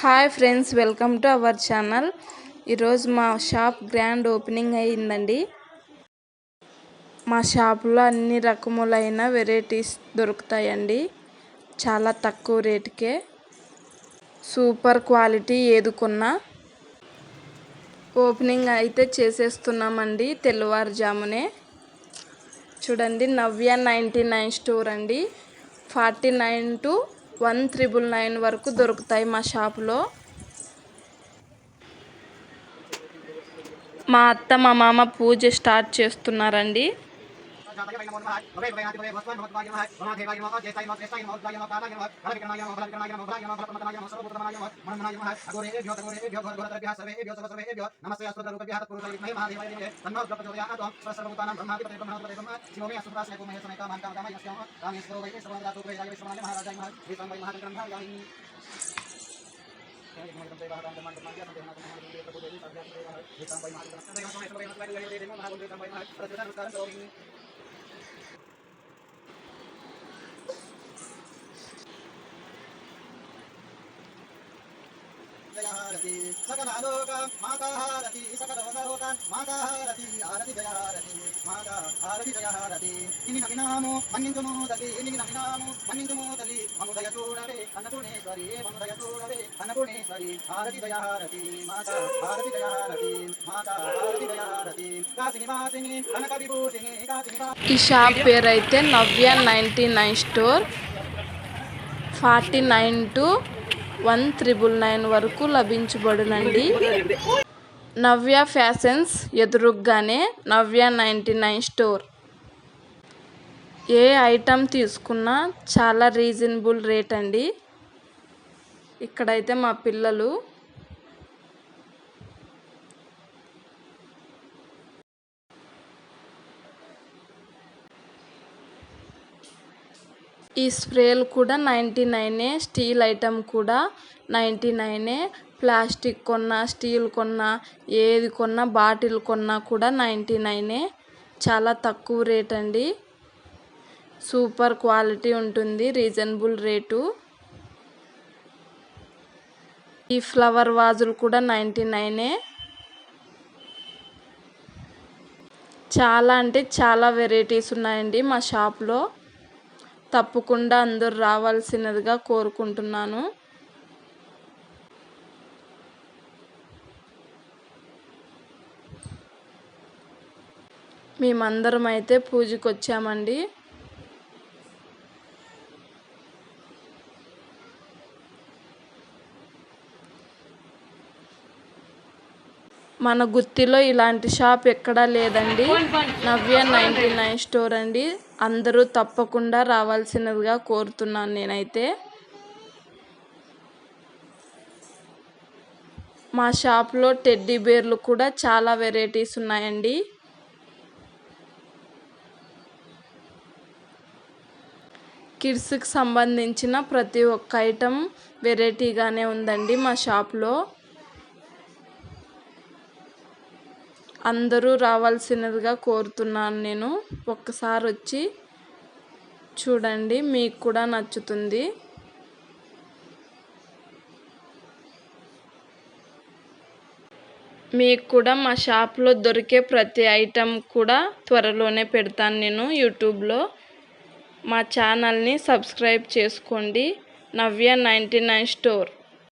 Hi friends welcome to our channel. ఈరోజు మా shop grand opening అయ్యిందండి. మా షాప్లో అన్ని రకములైన వెరైటీస్ దొరుకుతాయండి. చాలా తక్కువ రేటుకే. సూపర్ క్వాలిటీ ఏదుకున్నా ఓపెనింగ్ అయితే చేసేస్తున్నామండి తెల్లవారుజామునే. చూడండి నవ్య నైంటీ నైన్ స్టోర్ అండి. Forty nine two one triple nine వరకు దొరుకుతాయి మా షాపులో. మా అత్త మా మామ పూజ స్టార్ట్ చేస్తున్నారండి. शांताय नमो नमः भवे भवे नाति भवे भस्वाय नमः भवाय नमः भवादेवाय नमः जयसाय नमः श्रेष्ठाय नमः उद्वाय नमः कालाय नमः फलविक्रमाय नमः फलविक्रमाय नमः भद्राय नमः फलपतनाय नमः सर्वपुत्रमाय नमः मनमनाय नमः अगोरेभ्यो तगोरेभ्यो घोरघोरतरभ्यः सर्वेभ्यो सर्वसर्वेभ्यो नमस्ते अस्तुतरूपेभ्यः तत्पुरुषाय विद्महे महादेवाय धीमहि तन्नो प्रचोदयात् ओम सर्वभूतानां ब्रह्मादिपते ब्रह्मणोपते ब्रह्म शिवो मे असुरासने को महे समेता मान कामकामाय यस्याम कामेश्वरो वै मे सर्वदातो प्रेयाय विश्वमाय महाराजाय नमः विश्वं वै महाकरण्ठायामि ृष्णं वै महाकरण्ठायामि హారతి జయహారతి మాతా హారతి జయహారతి ఇన్ని నమినాము మన్నించుము తల్లి ఇన్ని నమినాము మన్నించుము తల్లి మనుదయ చూడవే అన్నపూర్ణేశ్వరి మనుదయ చూడవే అన్నపూర్ణేశ్వరి హారతి జయహారతి మాతా హారతి జయహారతి మాతా హారతి జయహారతి కాశి నివాసిని కనక విభూషిని కాశి ఈ షాప్ పేరు అయితే Navya ninety nine store forty nine two one triple nine వరకు లభించబడునండి. నవ్య ఫ్యాషన్స్ ఎదురుగ్గానే నవ్య నైంటీ నైన్ స్టోర్. ఏ ఐటమ్ తీసుకున్నా చాలా రీజనబుల్ రేట్ అండి ఇక్కడైతే మా పిల్లలు ఈ స్ప్రేలు కూడా నైంటీ నైనే స్టీల్ ఐటమ్ కూడా నైంటీ నైనే ప్లాస్టిక్ కొన్నా స్టీల్ కొన్నా ఏది కొన్నా బాటిల్ కొన్నా కూడా నైంటీ నైనే. చాలా తక్కువ రేట్ అండి. సూపర్ క్వాలిటీ ఉంటుంది రీజనబుల్ రేటు. ఈ ఫ్లవర్ వాజులు కూడా నైంటీ నైనే. చాలా అంటే చాలా వెరైటీస్ ఉన్నాయండి మా షాప్లో. తప్పకుండా అందరు రావాల్సినదిగా కోరుకుంటున్నాను. మేమందరం అయితే పూజకు వచ్చామండి మన గుత్తిలో ఇలాంటి షాప్ ఎక్కడా లేదండి. నవ్య నైంటీ నైన్ స్టోర్ అండి. అందరూ తప్పకుండా రావాల్సినదిగా కోరుతున్నాను నేనైతే. మా షాప్లో టెడ్డీ బేర్లు కూడా చాలా వెరైటీస్ ఉన్నాయండి. కిడ్స్కి సంబంధించిన ప్రతి ఒక్క ఐటెం వెరైటీగానే ఉందండి మా షాప్లో. అందరూ రావాల్సినదిగా కోరుతున్నాను నేను. ఒక్కసారి వచ్చి చూడండి మీకు కూడా నచ్చుతుంది. మీకు కూడా మా షాప్లో దొరికే ప్రతి ఐటెం కూడా త్వరలోనే పెడతాను నేను యూట్యూబ్లో. మా ఛానల్ని సబ్స్క్రైబ్ చేసుకోండి. Navya ninety nine store.